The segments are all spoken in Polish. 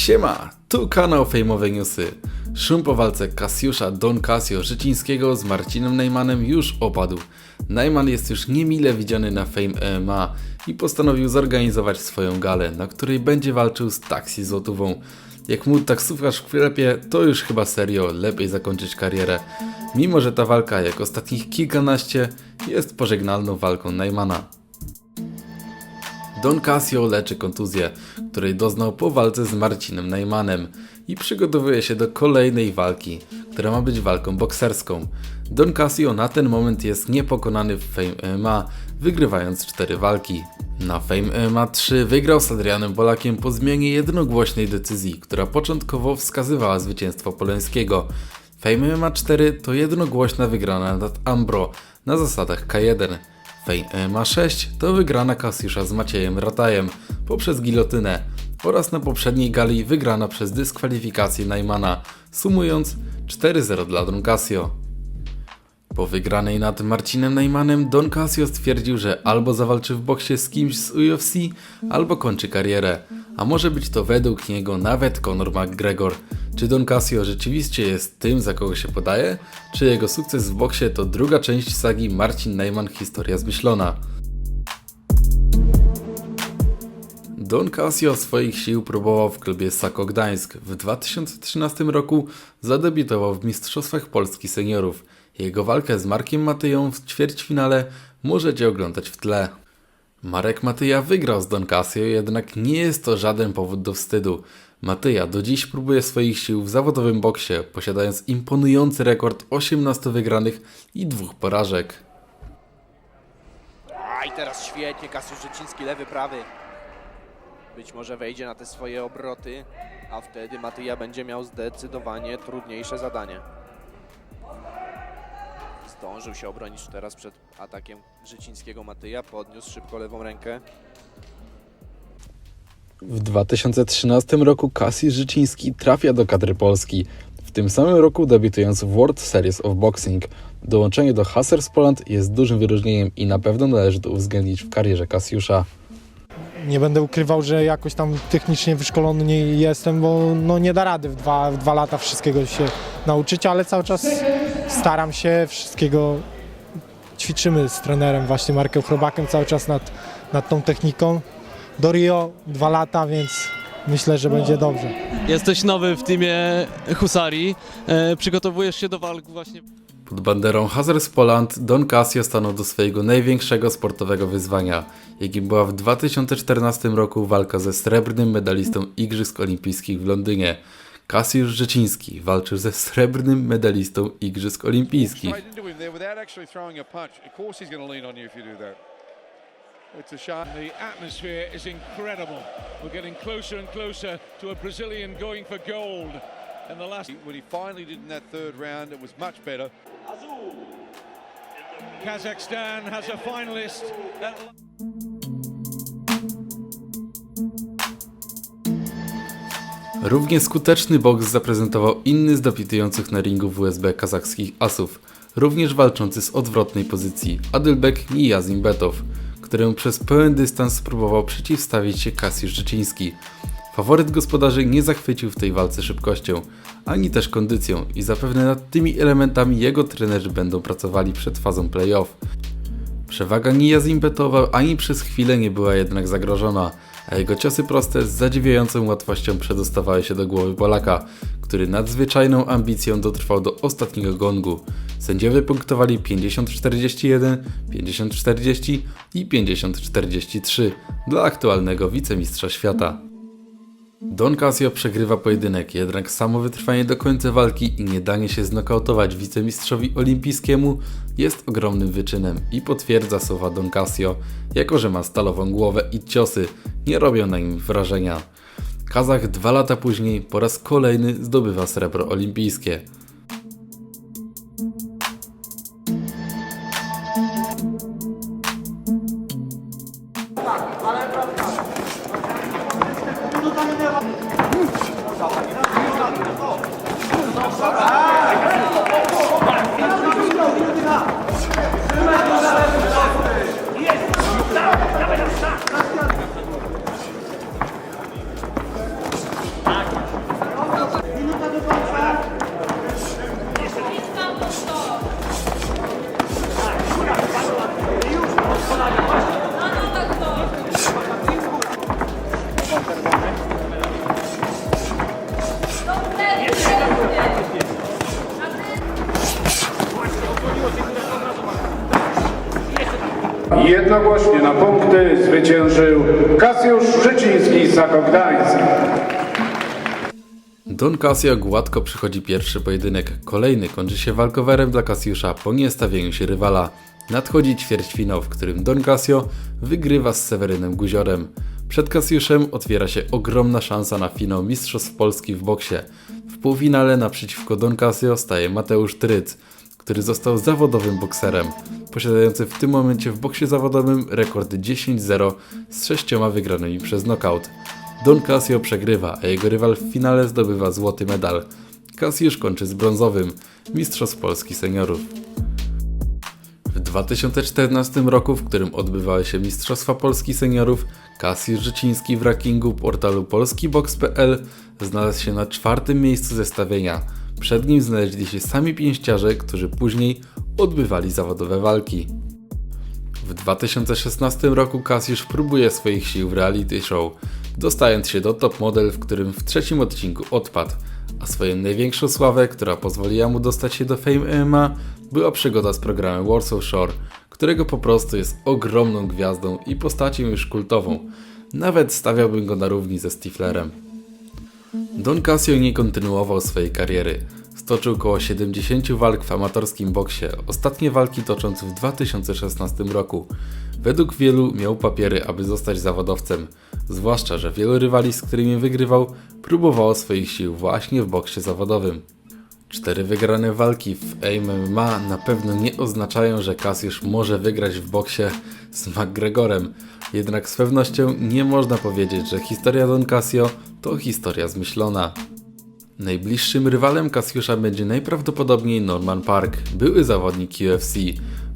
Siema, tu kanał Fejmowe Newsy. Szum po walce Kasiusza Don Casio Życińskiego z Marcinem Najmanem już opadł. Najman jest już niemile widziany na Fame MMA i postanowił zorganizować swoją galę, na której będzie walczył z Taxi Złotówą. Jak mu taksówkarz w sklepie, to już chyba serio lepiej zakończyć karierę. Mimo, że ta walka, jak ostatnich kilkanaście, jest pożegnalną walką Najmana. Don Casio leczy kontuzję, której doznał po walce z Marcinem Najmanem i przygotowuje się do kolejnej walki, która ma być walką bokserską. Don Casio na ten moment jest niepokonany w Fame MMA, wygrywając 4 walki. Na Fame MMA 3 wygrał z Adrianem Polakiem po zmianie jednogłośnej decyzji, która początkowo wskazywała zwycięstwo Polańskiego. Fame MMA 4 to jednogłośna wygrana nad Ambro na zasadach K1. Fame MMA 6 to wygrana Kasiusza z Maciejem Ratajem poprzez gilotynę oraz na poprzedniej gali wygrana przez dyskwalifikację Najmana, sumując 4-0 dla Don Casio. Po wygranej nad Marcinem Najmanem Don Casio stwierdził, że albo zawalczy w boksie z kimś z UFC, albo kończy karierę. A może być to według niego nawet Conor McGregor. Czy Don Casio rzeczywiście jest tym, za kogo się podaje? Czy jego sukces w boksie to druga część sagi Marcin Najman Historia zmyślona? Don Casio swoich sił próbował w klubie Sako Gdańsk. W 2013 roku zadebiutował w Mistrzostwach Polski Seniorów. Jego walkę z Markiem Matyją w ćwierćfinale możecie oglądać w tle. Marek Matyja wygrał z Don Casio, jednak nie jest to żaden powód do wstydu. Matyja do dziś próbuje swoich sił w zawodowym boksie, posiadając imponujący rekord 18 wygranych i dwóch porażek. A i teraz świetnie, Kasiusz Życiński, lewy, prawy. Być może wejdzie na te swoje obroty, a wtedy Matyja będzie miał zdecydowanie trudniejsze zadanie. Zdążył się obronić teraz przed atakiem Życińskiego Matyja, podniósł szybko lewą rękę. W 2013 roku Kasi Życiński trafia do kadry Polski. W tym samym roku debiutując w World Series of Boxing. Dołączenie do Hussars Poland jest dużym wyróżnieniem i na pewno należy to uwzględnić w karierze Kasiusza. Nie będę ukrywał, że jakoś tam technicznie wyszkolony nie jestem, bo no nie da rady w dwa, w dwa lata wszystkiego się nauczyć, ale cały czas staram się wszystkiego. Ćwiczymy z trenerem właśnie Markiem Chrobakiem cały czas nad, nad tą techniką. Do Rio dwa lata, więc myślę, że będzie dobrze. Jesteś nowy w teamie Husarii. E, przygotowujesz się do walk właśnie. Pod banderą Hussars Poland Don Casio stanął do swojego największego sportowego wyzwania, jakim była w 2014 roku walka ze srebrnym medalistą Igrzysk Olimpijskich w Londynie. Kasiusz Życiński walczył ze srebrnym medalistą Igrzysk Olimpijskich. It's a shot. The atmosphere is incredible. We're getting closer and closer to a Brazilian going for gold. And the last When he finally did in that third round, it was much better. Kazakhstan has a finalist. At Równie skuteczny boks zaprezentował inny z debiutujących na ringu w USB kazachskich asów, również walczący z odwrotnej pozycji Adylbek Niyazimbetow, któremu przez pełen dystans spróbował przeciwstawić się Kasiusz Życiński. Faworyt gospodarzy nie zachwycił w tej walce szybkością, ani też kondycją i zapewne nad tymi elementami jego trenerzy będą pracowali przed fazą playoff. Przewaga Niyazimbetowa ani przez chwilę nie była jednak zagrożona, a jego ciosy proste z zadziwiającą łatwością przedostawały się do głowy Polaka, który nadzwyczajną ambicją dotrwał do ostatniego gongu. Sędziowie punktowali 50-41, 50-40 i 50-43 dla aktualnego wicemistrza świata. Don Casio przegrywa pojedynek, jednak samo wytrwanie do końca walki i nie danie się znokautować wicemistrzowi olimpijskiemu jest ogromnym wyczynem i potwierdza słowa Don Casio, jako że ma stalową głowę i ciosy nie robią na nim wrażenia. Kazach dwa lata później po raz kolejny zdobywa srebro olimpijskie. Punkty zwyciężył Kasiusz Życiński z Gdańsk. Don Casio gładko przychodzi pierwszy pojedynek. Kolejny kończy się walkowerem dla Kasiusza po niestawieniu się rywala. Nadchodzi ćwierćfinał, w którym Don Casio wygrywa z Sewerynem Guziorem. Przed Kasiuszem otwiera się ogromna szansa na finał Mistrzostw Polski w boksie. W półfinale naprzeciwko Don Casio staje Mateusz Tryc, który został zawodowym bokserem, posiadający w tym momencie w boksie zawodowym rekord 10-0 z sześcioma wygranymi przez knockout. Don Casio przegrywa, a jego rywal w finale zdobywa złoty medal. Kasiusz kończy z brązowym, Mistrzostw Polski Seniorów. W 2014 roku, w którym odbywały się Mistrzostwa Polski Seniorów, Kasiusz Życiński w rankingu portalu polskibox.pl znalazł się na czwartym miejscu zestawienia. Przed nim znaleźli się sami pięściarze, którzy później odbywali zawodowe walki. W 2016 roku Kasiusz próbuje swoich sił w reality show, dostając się do top model, w którym w trzecim odcinku odpadł, a swoją największą sławę, która pozwoliła mu dostać się do Fame MMA, była przygoda z programem Warsaw Shore, którego po prostu jest ogromną gwiazdą i postacią już kultową. Nawet stawiałbym go na równi ze Stiflerem. Don Casio nie kontynuował swojej kariery. Stoczył około 70 walk w amatorskim boksie, ostatnie walki tocząc w 2016 roku. Według wielu miał papiery, aby zostać zawodowcem, zwłaszcza, że wielu rywali, z którymi wygrywał, próbowało swoich sił właśnie w boksie zawodowym. Cztery wygrane walki w MMA na pewno nie oznaczają, że Cassius może wygrać w boksie z McGregorem. Jednak z pewnością nie można powiedzieć, że historia Don Casio to historia zmyślona. Najbliższym rywalem Cassiusza będzie najprawdopodobniej Norman Park, były zawodnik UFC,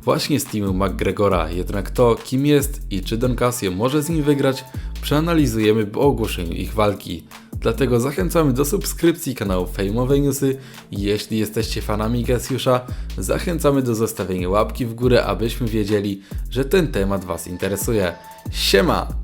właśnie z teamu McGregora. Jednak to, kim jest i czy Don Casio może z nim wygrać, przeanalizujemy po ogłoszeniu ich walki. Dlatego zachęcamy do subskrypcji kanału Fejmowe Newsy jeśli jesteście fanami Cassiusza, zachęcamy do zostawienia łapki w górę, abyśmy wiedzieli, że ten temat Was interesuje. Siema!